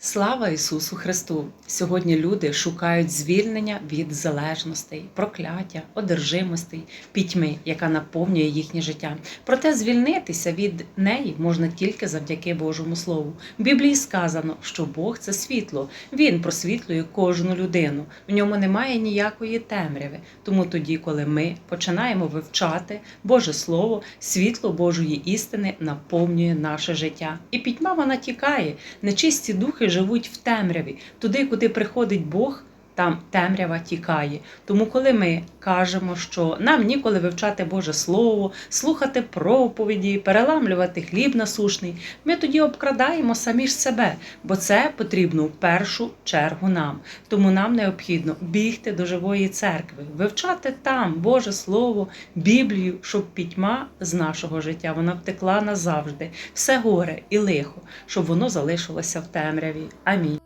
Слава Ісусу Христу! Сьогодні люди шукають звільнення від залежностей, прокляття, одержимостей, пітьми, яка наповнює їхнє життя. Проте звільнитися від неї можна тільки завдяки Божому Слову. В Біблії сказано, що Бог це світло, Він просвітлює кожну людину. В ньому немає ніякої темряви. Тому тоді, коли ми починаємо вивчати Боже Слово, світло Божої істини наповнює наше життя. І пітьма вона тікає. Нечисті духи живуть в темряві. Туди, куди приходить Бог, там темрява тікає. Тому, коли ми кажемо, що нам ніколи вивчати Боже Слово, слухати проповіді, переламлювати хліб насушний, ми тоді обкрадаємо самі ж себе, бо це потрібно в першу чергу нам. Тому нам необхідно бігти до живої церкви, вивчати там Боже Слово, Біблію, щоб пітьма з нашого життя вона втекла назавжди, все горе і лихо, щоб воно залишилося в темряві. Амінь.